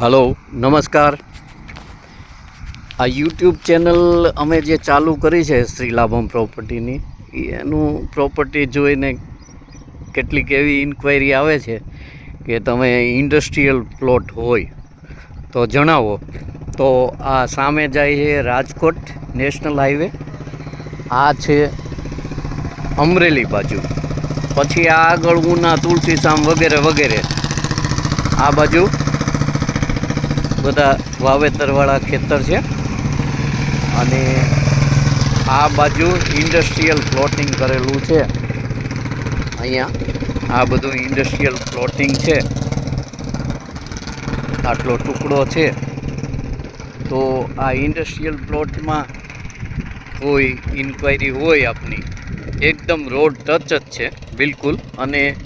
Hello, નમસ્કાર. આ YouTube channel અમે જે ચાલુ કરી છે શ્રી લાભમ પ્રોપર્ટીની એનું પ્રોપર્ટી જોઈને કેટલીક એવી ઇન્ક્વાયરી આવે છે કે તમે ઇન્ડસ્ટ્રીયલ પ્લોટ હોય તો જણાવો. તો આ સામે જાય છે રાજકોટ નેશનલ હાઈવે. આ છે અમરેલી બાજુ. પછી આ આગળ ઉના તુલસીશામ વગેરે વગેરે. આ બાજુ બધા વાવેતરવાળા ખેતર છે. અને આ બાજુ ઇન્ડસ્ટ્રીયલ પ્લોટિંગ કરેલું છે. અહીંયા આ બધું ઇન્ડસ્ટ્રીયલ પ્લોટિંગ છે. આટલો ટુકડો છે. તો આ ઇન્ડસ્ટ્રીયલ પ્લોટમાં કોઈ ઇન્ક્વાયરી હોય આપની? એકદમ રોડ ટચ જ છે, બિલકુલ. અને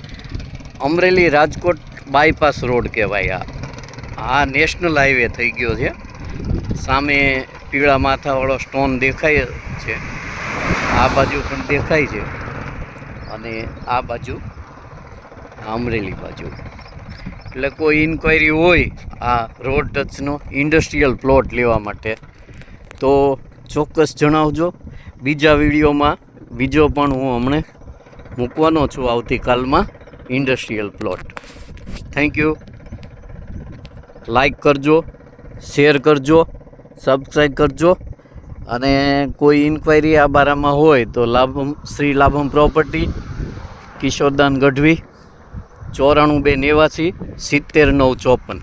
અમરેલી રાજકોટ બાયપાસ રોડ કહેવાય આ. આ નેશનલ હાઈવે થઈ ગયો છે. સામે પીળા માથાવાળો સ્ટોન દેખાય છે. આ બાજુ પણ દેખાય છે. અને આ બાજુ, અમરેલી બાજુ. એટલે કોઈ ઇન્ક્વાયરી હોય આ રોડ ટચનો ઇન્ડસ્ટ્રીયલ પ્લોટ લેવા માટે, તો ચોક્કસ જણાવજો. બીજા વિડીયોમાં બીજો પણ હું હમણે મૂકવાનો છું આવતીકાલમાં industrial plot thank you like કરજો શેર કરજો સબસ્ક્રાઈબ કરજો. અને કોઈ ઇન્ક્વાયરી આ બારામાં હોય તો લાભમ, શ્રી લાભમ પ્રોપર્ટી કિશોરદાન ગઢવી, ચોરાણું બે નેવાસી, સિત્તેર નવ ચોપન.